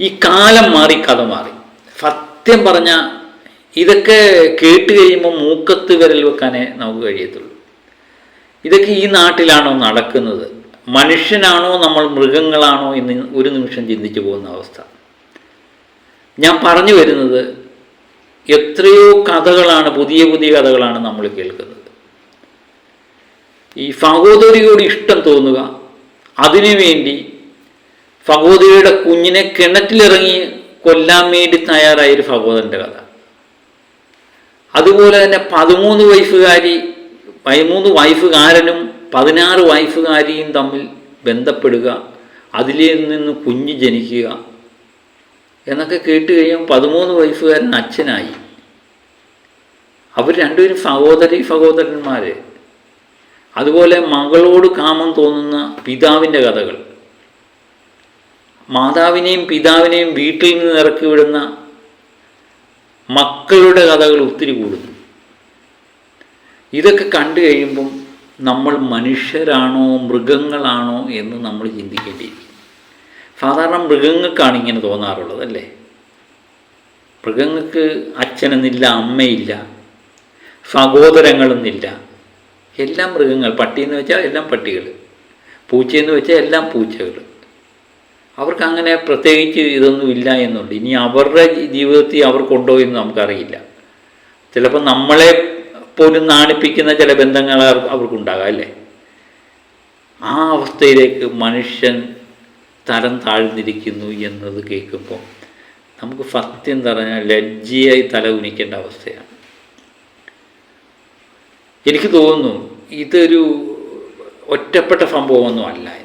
ഈ കാലം മാറി കഥ മാറി. സത്യം പറഞ്ഞ ഇതൊക്കെ കേട്ട് കഴിയുമ്പോൾ മൂക്കത്ത് വിരൽ വെക്കാനേ നമുക്ക് കഴിയത്തുള്ളൂ. ഇതൊക്കെ ഈ നാട്ടിലാണോ നടക്കുന്നത്? മനുഷ്യനാണോ നമ്മൾ മൃഗങ്ങളാണോ എന്ന് ഒരു നിമിഷം ചിന്തിച്ചു പോകുന്ന അവസ്ഥ. ഞാൻ പറഞ്ഞു വരുന്നത് എത്രയോ കഥകളാണ് പുതിയ പുതിയ കഥകളാണ് നമ്മൾ കേൾക്കുന്നത്. ഈ സഹോദരിയോട് ഇഷ്ടം തോന്നുക അതിനുവേണ്ടി സഹോദരിയുടെ കുഞ്ഞിനെ കിണറ്റിലിറങ്ങി കൊല്ലാൻ വേണ്ടി തയ്യാറായ ഒരു കഥ. അതുപോലെ തന്നെ പതിമൂന്ന് വൈഫുകാരി പതിമൂന്ന് വൈഫുകാരനും പതിനാറ് വൈഫുകാരിയും തമ്മിൽ ബന്ധപ്പെടുക അതിൽ നിന്ന് കുഞ്ഞ് ജനിക്കുക എന്നൊക്കെ കേട്ട് കഴിയുമ്പോൾ പതിമൂന്ന് വയസ്സുകാരൻ അച്ഛനായി. അവർ രണ്ടുപേരും സഹോദരി സഹോദരന്മാർ അതുപോലെ മകളോട് കാമം തോന്നുന്ന പിതാവിന്റെ കഥകൾ. മാതാവിനെയും പിതാവിനെയും വീട്ടിൽ നിന്ന് ഇറക്കി വിടുന്ന മക്കളുടെ കഥകൾ ഒത്തിരി കൂടുന്നു. ഇതൊക്കെ കണ്ടു കഴിയുമ്പം നമ്മൾ മനുഷ്യരാണോ മൃഗങ്ങളാണോ എന്ന് നമ്മൾ ചിന്തിക്കേണ്ടിയിരിക്കും. സാധാരണ മൃഗങ്ങൾക്കാണ് ഇങ്ങനെ തോന്നാറുള്ളത് അല്ലേ? മൃഗങ്ങൾക്ക് അച്ഛനെന്നില്ല അമ്മയില്ല സഹോദരങ്ങളെന്നില്ല. എല്ലാം മൃഗങ്ങൾ പട്ടിയെന്ന് വെച്ചാൽ എല്ലാം പട്ടികൾ പൂച്ചയെന്ന് വെച്ചാൽ എല്ലാം പൂച്ചകൾ. അവർക്ക് അങ്ങനെ പ്രത്യേകിച്ച് ഇതൊന്നും ഇല്ല എന്നുണ്ട്. ഇനി അവരുടെ ജീവിതത്തിൽ അവർക്കുണ്ടോ എന്ന് നമുക്കറിയില്ല. ചിലപ്പോൾ നമ്മളെ പോലും നാണിപ്പിക്കുന്ന ചില ബന്ധങ്ങൾ അവർ- അവർക്കുണ്ടാകാം അല്ലേ? ആ അവസ്ഥയിലേക്ക് മനുഷ്യൻ തരം താഴ്ന്നിരിക്കുന്നു എന്നത് കേൾക്കുമ്പോൾ നമുക്ക് സത്യം പറഞ്ഞാൽ ലജ്ജയായി തല ഉനിക്കേണ്ട അവസ്ഥയാണ്. എനിക്ക് തോന്നുന്നു ഇതൊരു ഒറ്റപ്പെട്ട സംഭവമൊന്നും അല്ല.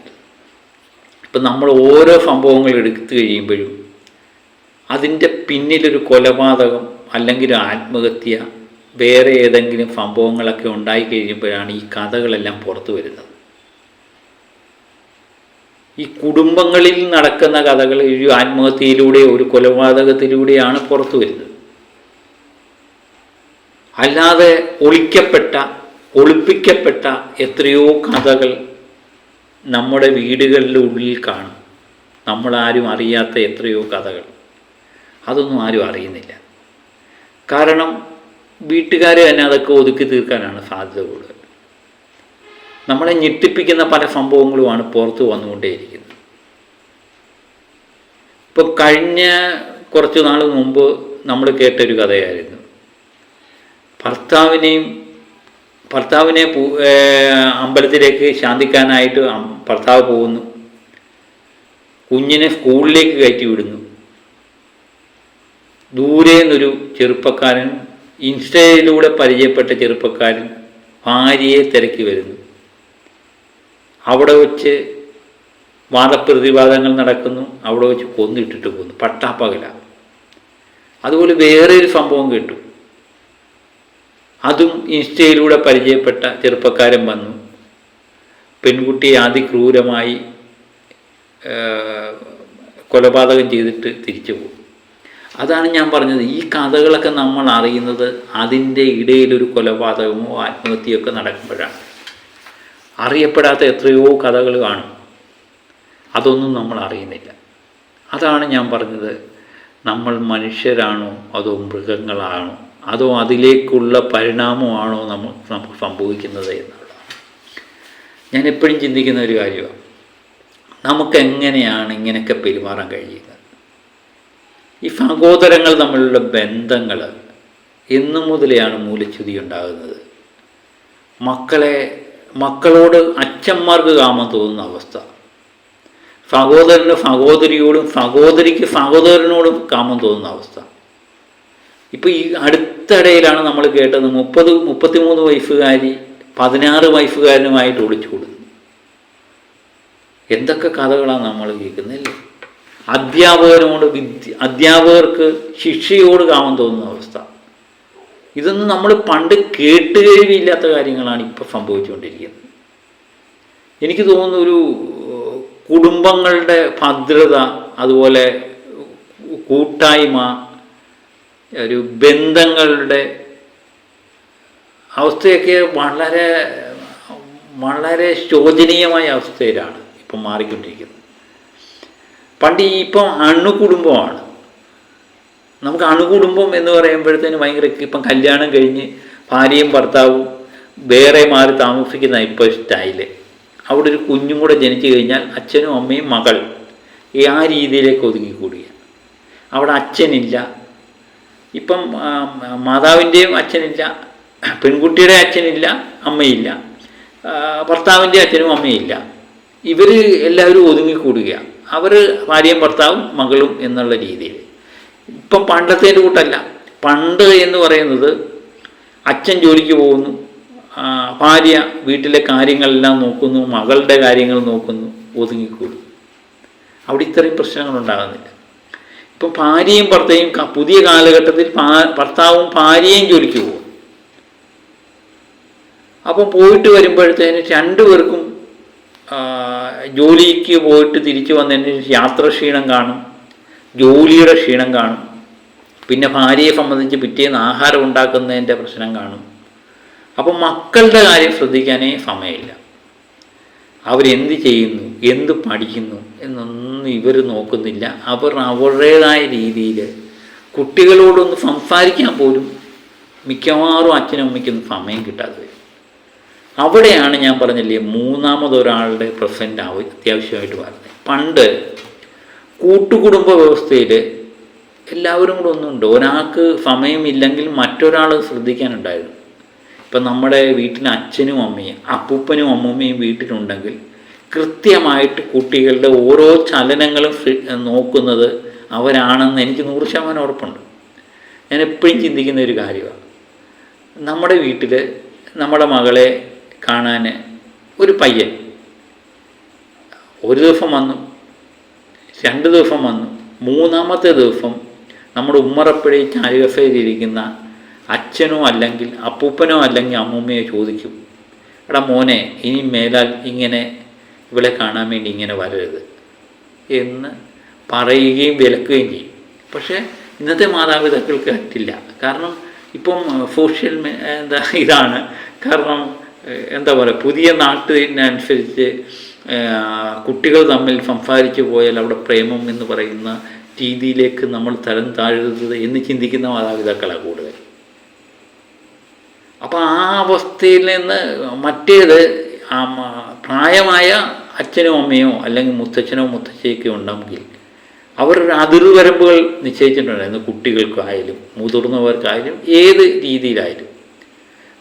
ഇപ്പം നമ്മൾ ഓരോ സംഭവങ്ങൾ എടുത്തു കഴിയുമ്പോഴും അതിന്റെ പിന്നിലൊരു കൊലപാതകം അല്ലെങ്കിൽ ആത്മഹത്യ വേറെ ഏതെങ്കിലും സംഭവങ്ങളൊക്കെ ഉണ്ടായി കഴിയുമ്പോഴാണ് ഈ കഥകളെല്ലാം പുറത്തു വരുന്നത്. ഈ കുടുംബങ്ങളിൽ നടക്കുന്ന കഥകൾ ഒരു ആത്മഹത്യയിലൂടെ ഒരു കൊലപാതകത്തിലൂടെയാണ് പുറത്തു വരുന്നത്. അല്ലാതെ ഒളിക്കപ്പെട്ട ഒളിപ്പിക്കപ്പെട്ട എത്രയോ കഥകൾ നമ്മുടെ വീടുകളിലെ ഉള്ളിൽ കാണും. നമ്മളാരും അറിയാത്ത എത്രയോ കഥകൾ. അതൊന്നും ആരും അറിയുന്നില്ല. കാരണം വീട്ടുകാർ തന്നെ അതൊക്കെ ഒതുക്കി തീർക്കാനാണ് സാധ്യത കൂടുതൽ. നമ്മളെ ഞെട്ടിപ്പിക്കുന്ന പല സംഭവങ്ങളുമാണ് പുറത്ത് വന്നുകൊണ്ടേയിരിക്കുന്നത്. ഇപ്പോൾ കഴിഞ്ഞ കുറച്ച് നാൾ മുമ്പ് നമ്മൾ കേട്ടൊരു കഥയായിരുന്നു. ഭർത്താവിനെയും ഭർത്താവിനെ അമ്പലത്തിലേക്ക് ശാന്തിക്കാനായിട്ട് ഭർത്താവ് പോകുന്നു. കുഞ്ഞിനെ സ്കൂളിലേക്ക് കയറ്റി വിടുന്നു. ദൂരെ നിന്നൊരു ചെറുപ്പക്കാരൻ ഇൻസ്റ്റയിലൂടെ പരിചയപ്പെട്ട ചെറുപ്പക്കാരൻ ഭാര്യയെ തിരക്കി വരുന്നു. അവിടെ വച്ച് വാദപ്രതിവാദങ്ങൾ നടക്കുന്നു. അവിടെ വെച്ച് കൊന്നിട്ടിട്ട് പോകുന്നു. പട്ടാപ്പകല. അതുപോലെ വേറെ ഒരു സംഭവം കേട്ടു. അതും ഇൻസ്റ്റയിലൂടെ പരിചയപ്പെട്ട ചെറുപ്പക്കാരൻ വന്നു. പെൺകുട്ടിയെ അതിക്രൂരമായി കൊലപാതകം ചെയ്തിട്ട് തിരിച്ചു പോകും അതാണ് ഞാൻ പറഞ്ഞത്. ഈ കഥകളൊക്കെ നമ്മൾ അറിയുന്നത് അതിന്റെ ഇടയിലൊരു കൊലപാതകമോ ആത്മഹത്യയോ ഒക്കെ നടക്കുമ്പോഴാണ്. അറിയപ്പെടാത്ത എത്രയോ കഥകൾ കാണും. അതൊന്നും നമ്മൾ അറിയുന്നില്ല. അതാണ് ഞാൻ പറഞ്ഞത്. നമ്മൾ മനുഷ്യരാണോ അതോ മൃഗങ്ങളാണോ? അതോ അതിലേക്കുള്ള പരിണാമമാണോ നമ്മൾ നമുക്ക് സംഭവിക്കുന്നത് എന്നുള്ളതാണ് ഞാൻ എപ്പോഴും ചിന്തിക്കുന്ന ഒരു കാര്യമാണ് നമുക്ക് എങ്ങനെയാണ് ഇങ്ങനെയൊക്കെ പെരുമാറാൻ കഴിയുക? ഈ സഹോദരങ്ങൾ തമ്മിലുള്ള ബന്ധങ്ങൾ എന്നു മുതലെയാണ് മൂലച്യുതി ഉണ്ടാകുന്നത്. മക്കളെ മക്കളോട് അച്ഛന്മാർക്ക് കാമം തോന്നുന്ന അവസ്ഥ. സഹോദരന് സഹോദരിയോടും സഹോദരിക്ക് സഹോദരനോടും കാമം തോന്നുന്ന അവസ്ഥ. ഇപ്പോൾ ഈ അടുത്തിടയിലാണ് നമ്മൾ കേട്ടത്. മുപ്പത് മുപ്പത്തിമൂന്ന് വയസ്സുകാരി പതിനാറ് വയസ്സുകാരനുമായിട്ട് ഒളിച്ചുകൂടുന്നു എന്തൊക്കെ കഥകളാണ് നമ്മൾ കേൾക്കുന്നില്ലേ അധ്യാപകനോട് വിദ്യ അധ്യാപകർക്ക് ശിക്ഷയോട് കാമം തോന്നുന്ന അവസ്ഥ. ഇതൊന്നും നമ്മൾ പണ്ട് കേട്ടുകഴിവില്ലാത്ത കാര്യങ്ങളാണ് ഇപ്പോൾ സംഭവിച്ചുകൊണ്ടിരിക്കുന്നത്. എനിക്ക് തോന്നുന്നു ഒരു കുടുംബങ്ങളുടെ ഭദ്രത അതുപോലെ കൂട്ടായ്മ ഒരു ബന്ധങ്ങളുടെ അവസ്ഥയൊക്കെ വളരെ വളരെ ശോചനീയമായ അവസ്ഥയിലാണ് ഇപ്പം മാറിക്കൊണ്ടിരിക്കുന്നത്. പണ്ട് ഇപ്പം അണുകുടുംബമാണ്. നമുക്ക് അണുകുടുംബം എന്ന് പറയുമ്പോഴത്തേന് ഭയങ്കര ഇപ്പം കല്യാണം കഴിഞ്ഞ് ഭാര്യയും ഭർത്താവും വേറെ മാറി താമസിക്കുന്ന ഇപ്പോൾ സ്റ്റൈൽ. അവിടെ ഒരു കുഞ്ഞും കൂടെ ജനിച്ചു കഴിഞ്ഞാൽ അച്ഛനും അമ്മയും മകൾ ആ രീതിയിലേക്ക് ഒതുങ്ങിക്കൂടുക അവിടെ അച്ഛനില്ല ഇപ്പം മാതാവിന്റെയും അച്ഛനില്ല പെൺകുട്ടിയുടെ അച്ഛനില്ല അമ്മയില്ല. ഭർത്താവിന്റെ അച്ഛനും അമ്മയില്ല. ഇവർ എല്ലാവരും ഒതുങ്ങിക്കൂടുക. അവർ ഭാര്യയും ഭർത്താവും മകളും എന്നുള്ള രീതിയിൽ. ഇപ്പം പണ്ടത്തേന്റെ കൂട്ടല്ല. പണ്ട് എന്ന് പറയുന്നത് അച്ഛൻ ജോലിക്ക് പോകുന്നു ഭാര്യ വീട്ടിലെ കാര്യങ്ങളെല്ലാം നോക്കുന്നു മകളുടെ കാര്യങ്ങൾ നോക്കുന്നു ഒതുങ്ങിക്കൂടും അവിടെ ഇത്രയും പ്രശ്നങ്ങൾ ഉണ്ടാകുന്നില്ല. ഇപ്പം ഭാര്യയും ഭർത്തയും പുതിയ കാലഘട്ടത്തിൽ ഭർത്താവും ഭാര്യയും ജോലിക്ക് പോകും. അപ്പം പോയിട്ട് വരുമ്പോഴത്തേന് രണ്ടുപേർക്കും പേർക്കും ജോലിക്ക് പോയിട്ട് തിരിച്ചു വന്നതിന് യാത്ര ക്ഷീണം കാണും ജോലിയുടെ ക്ഷീണം കാണും. പിന്നെ ഭാര്യയെ സംബന്ധിച്ച് പിറ്റേന്ന് ആഹാരം ഉണ്ടാക്കുന്നതിന്റെ പ്രശ്നം കാണും. അപ്പം മക്കളുടെ കാര്യം ശ്രദ്ധിക്കാനേ സമയമില്ല. അവരെന്ത് ചെയ്യുന്നു? എന്ത് പഠിക്കുന്നു? എന്നൊന്നും ഇവർ നോക്കുന്നില്ല. അവർ അവരുടേതായ രീതിയിൽ കുട്ടികളോടൊന്ന് സംസാരിക്കാൻ പോലും മിക്കവാറും അച്ഛനും അമ്മയ്ക്കൊന്നും സമയം കിട്ടാതെ അവിടെയാണ് ഞാൻ പറഞ്ഞില്ലേ മൂന്നാമതൊരാളുടെ പ്രസന്റ് ആവ അത്യാവശ്യമായിട്ട് വരുന്നത് പണ്ട് കൂട്ടുകുടുംബ വ്യവസ്ഥയിൽ എല്ലാവരും കൂടെ ഒന്നുണ്ട്. ഒരാൾക്ക് സമയമില്ലെങ്കിൽ മറ്റൊരാൾ ശ്രദ്ധിക്കാനുണ്ടായിരുന്നു. ഇപ്പം നമ്മുടെ വീട്ടിന് അച്ഛനും അമ്മയും അപ്പൂപ്പനും അമ്മൂമ്മയും വീട്ടിലുണ്ടെങ്കിൽ കൃത്യമായിട്ട് കുട്ടികളുടെ ഓരോ ചലനങ്ങളും നോക്കുന്നത് അവരാണെന്ന് എനിക്ക് നൂറ് ശതമാനം ഉറപ്പുണ്ട്. ഞാൻ എപ്പോഴും ചിന്തിക്കുന്ന ഒരു കാര്യമാണ്. നമ്മുടെ വീട്ടിൽ നമ്മുടെ മകളെ കാണാൻ ഒരു പയ്യൻ ഒരു ദിവസം വന്നു രണ്ട് ദിവസം വന്നു മൂന്നാമത്തെ ദിവസം നമ്മുടെ ഉമ്മറപ്പടി ചാരുകസയിലിരിക്കുന്ന അച്ഛനോ അല്ലെങ്കിൽ അപ്പൂപ്പനോ അല്ലെങ്കിൽ അമ്മൂമ്മയോ ചോദിക്കും എടാ മോനെ ഇനി മേലാൽ ഇങ്ങനെ ഇവളെ കാണാൻ വേണ്ടി ഇങ്ങനെ വരരുത് എന്ന് പറയുകയും വിലക്കുകയും ചെയ്യും. പക്ഷേ ഇന്നത്തെ മാതാപിതാക്കൾക്ക് പറ്റില്ല. കാരണം ഇപ്പം സോഷ്യൽ എന്താ ഇതാണ്. കാരണം എന്താ പറയുക പുതിയ നാട്ടിനനുസരിച്ച് കുട്ടികൾ തമ്മിൽ സംസാരിച്ചു പോയാൽ അവിടെ പ്രേമം എന്ന് പറയുന്ന രീതിയിലേക്ക് നമ്മൾ തരം താഴുന്നത് എന്ന് ചിന്തിക്കുന്ന മാതാപിതാക്കളാണ് കൂടുതൽ. അപ്പോൾ ആ അവസ്ഥയിൽ നിന്ന് മറ്റേത് പ്രായമായ അച്ഛനോ അമ്മയോ അല്ലെങ്കിൽ മുത്തച്ഛനോ മുത്തച്ഛയൊക്കെ ഉണ്ടെങ്കിൽ അവരുടെ അതിർവരമ്പുകൾ നിശ്ചയിച്ചിട്ടുണ്ടായിരുന്നു കുട്ടികൾക്കായാലും മുതിർന്നവർക്കായാലും ഏത് രീതിയിലായാലും.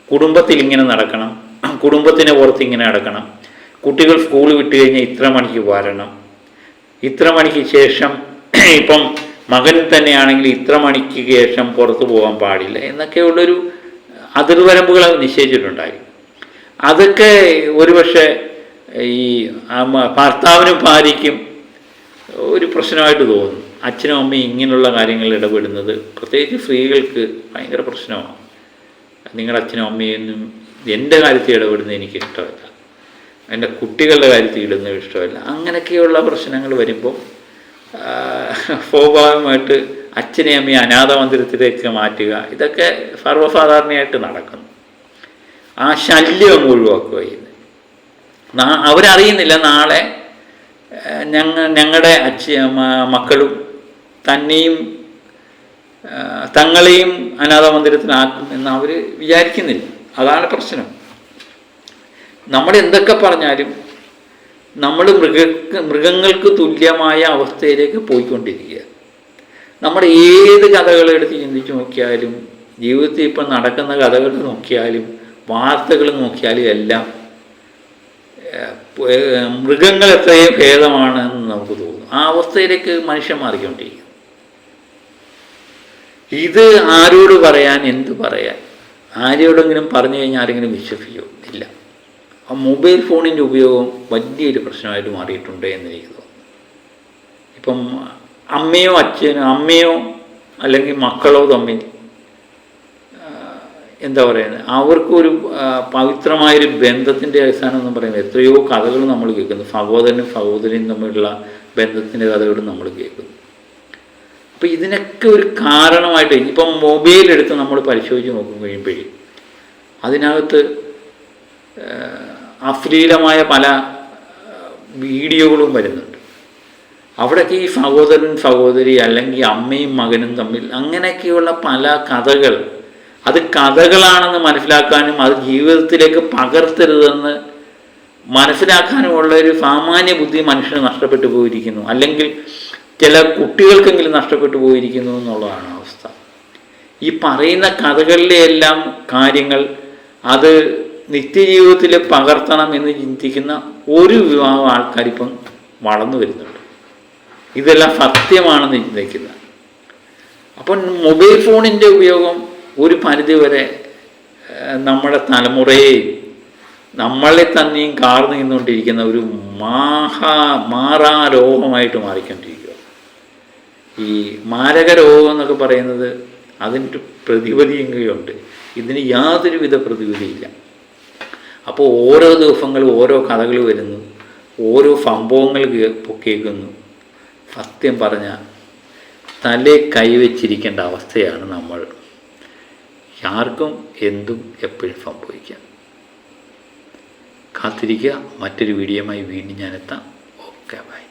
കുടുംബത്തിൽ ഇങ്ങനെ നടക്കണം കുടുംബത്തിന് പുറത്ത് ഇങ്ങനെ നടക്കണം. കുട്ടികൾ സ്കൂൾ വിട്ട് കഴിഞ്ഞാൽ ഇത്ര മണിക്ക് വരണം. ഇത്ര മണിക്ക് ശേഷം ഇപ്പം മകൻ തന്നെയാണെങ്കിൽ ഇത്ര മണിക്ക് ശേഷം പുറത്തു പോകാൻ പാടില്ല എന്നൊക്കെയുള്ളൊരു അതിർവരമ്പുകൾ നിശ്ചയിച്ചിട്ടുണ്ടായി. അതൊക്കെ ഒരുപക്ഷെ ഈ ഭർത്താവിനും ഭാര്യയ്ക്കും ഒരു പ്രശ്നമായിട്ട് തോന്നുന്നു. അച്ഛനും അമ്മയും ഇങ്ങനെയുള്ള കാര്യങ്ങളിൽ ഇടപെടുന്നത് പ്രത്യേകിച്ച് സ്ത്രീകൾക്ക് ഭയങ്കര പ്രശ്നമാണ്. നിങ്ങളുടെ അച്ഛനും അമ്മയൊന്നും എന്റെ കാര്യത്തിൽ ഇടപെടുന്നത് എനിക്ക് ഇഷ്ടമല്ല. എന്റെ കുട്ടികളുടെ കാര്യത്തിൽ ഇടുന്നത് ഇഷ്ടമല്ല. അങ്ങനെയൊക്കെയുള്ള പ്രശ്നങ്ങൾ വരുമ്പോൾ സ്വാഭാവികമായിട്ട് അച്ഛനെ അമ്മയെ അനാഥ മന്ദിരത്തിലേക്ക് മാറ്റുക ഇതൊക്കെ സർവസാധാരണയായിട്ട് നടക്കുന്നു. ആ ശല്യം അങ്ങ് ഒഴിവാക്കുക ചെയ്യുന്നത്. അവരറിയുന്നില്ല നാളെ ഞങ്ങൾ ഞങ്ങ ഞങ്ങളുടെ അച്ഛ മക്കളും തന്നെയും തങ്ങളെയും അനാഥ മന്ദിരത്തിനാക്കും എന്ന് അവർ വിചാരിക്കുന്നില്ല. അതാണ് പ്രശ്നം. നമ്മൾ എന്തൊക്കെ പറഞ്ഞാലും നമ്മൾ മൃഗ മൃഗങ്ങൾക്ക് തുല്യമായ അവസ്ഥയിലേക്ക് പോയിക്കൊണ്ടിരിക്കുക. നമ്മുടെ ഏത് കഥകളെടുത്ത് ചിന്തിച്ച് നോക്കിയാലും ജീവിതത്തിൽ ഇപ്പം നടക്കുന്ന കഥകൾ നോക്കിയാലും വാർത്തകൾ നോക്കിയാലും എല്ലാം മൃഗങ്ങൾ എത്രയും ഭേദമാണ് എന്ന് നമുക്ക് തോന്നും. ആ അവസ്ഥയിലേക്ക് മനുഷ്യൻ മാറിക്കൊണ്ടിരിക്കും. ഇത് ആരോട് പറയാൻ എന്ത് പറയാൻ? ആരോടെങ്കിലും പറഞ്ഞു കഴിഞ്ഞാൽ ആരെങ്കിലും വിശ്വസിക്കോ ഇല്ല ആ മൊബൈൽ ഫോണിന്റെ ഉപയോഗം വലിയൊരു പ്രശ്നമായിട്ട് മാറിയിട്ടുണ്ട് എന്ന് എനിക്ക് തോന്നുന്നു. ഇപ്പം അമ്മയോ അച്ഛനോ അമ്മയോ അല്ലെങ്കിൽ മക്കളോ തമ്മിൽ എന്താ പറയുന്നത്? അവർക്കൊരു പവിത്രമായൊരു ബന്ധത്തിന്റെ അടിസ്ഥാനം എന്ന് പറയുന്നത് എത്രയോ കഥകൾ നമ്മൾ കേൾക്കുന്നു. സഹോദരനും സഹോദരിയും തമ്മിലുള്ള ബന്ധത്തിന്റെ കഥകൾ നമ്മൾ കേൾക്കുന്നു. അപ്പോൾ ഇതിനൊക്കെ ഒരു കാരണമായിട്ട് ഇപ്പം മൊബൈൽ എടുത്ത് നമ്മൾ പരിശോധിച്ച് നോക്കും കഴിയുമ്പോഴേ അതിനകത്ത് അശ്ലീലമായ പല വീഡിയോകളും വരുന്നുണ്ട്. അവിടെയൊക്കെ ഈ സഹോദരൻ സഹോദരി അല്ലെങ്കിൽ അമ്മയും മകനും തമ്മിൽ അങ്ങനെയൊക്കെയുള്ള പല കഥകൾ. അത് കഥകളാണെന്ന് മനസ്സിലാക്കാനും അത് ജീവിതത്തിലേക്ക് പകർത്തരുതെന്ന് മനസ്സിലാക്കാനുമുള്ള ഒരു സാമാന്യ ബുദ്ധി മനുഷ്യന് നഷ്ടപ്പെട്ടു പോയിരിക്കുന്നു. അല്ലെങ്കിൽ ചില കുട്ടികൾക്കെങ്കിലും നഷ്ടപ്പെട്ടു പോയിരിക്കുന്നു എന്നുള്ളതാണ് അവസ്ഥ. ഈ പറയുന്ന കഥകളിലെ എല്ലാം കാര്യങ്ങൾ അത് നിത്യജീവിതത്തിൽ പകർത്തണം എന്ന് ചിന്തിക്കുന്ന ഒരു വിഭാഗം ആൾക്കാരിപ്പം വളർന്നു വരുന്നുണ്ട്. ഇതെല്ലാം സത്യമാണെന്ന് ചിന്തിക്കുന്നത് അപ്പം മൊബൈൽ ഫോണിന്റെ ഉപയോഗം ഒരു പരിധിവരെ നമ്മുടെ തലമുറയെയും നമ്മളെ തന്നെയും കാർന്നു നിന്നുകൊണ്ടിരിക്കുന്ന ഒരു മാഹാ മാറാരോഗമായിട്ട് മാറിക്കൊണ്ടിരിക്കുക. ഈ മാരക രോഗം എന്നൊക്കെ പറയുന്നത് അതിന്റെ പ്രതിവിധിയുണ്ട് ഇതിന് യാതൊരുവിധ പ്രതിവിധിയില്ല. അപ്പോൾ ഓരോ ദിവസങ്ങളും ഓരോ കഥകൾ വരുന്നു ഓരോ സംഭവങ്ങൾ കേൾക്കുന്നു. സത്യം പറഞ്ഞ തലേ കൈവച്ചിരിക്കേണ്ട അവസ്ഥയാണ് നമ്മൾ. ആർക്കും എന്തും എപ്പോഴും സംഭവിക്കാം. കാത്തിരിക്കുക. മറ്റൊരു വീഡിയോയുമായി വീണ്ടും ഞാനെത്താം. Okay bye.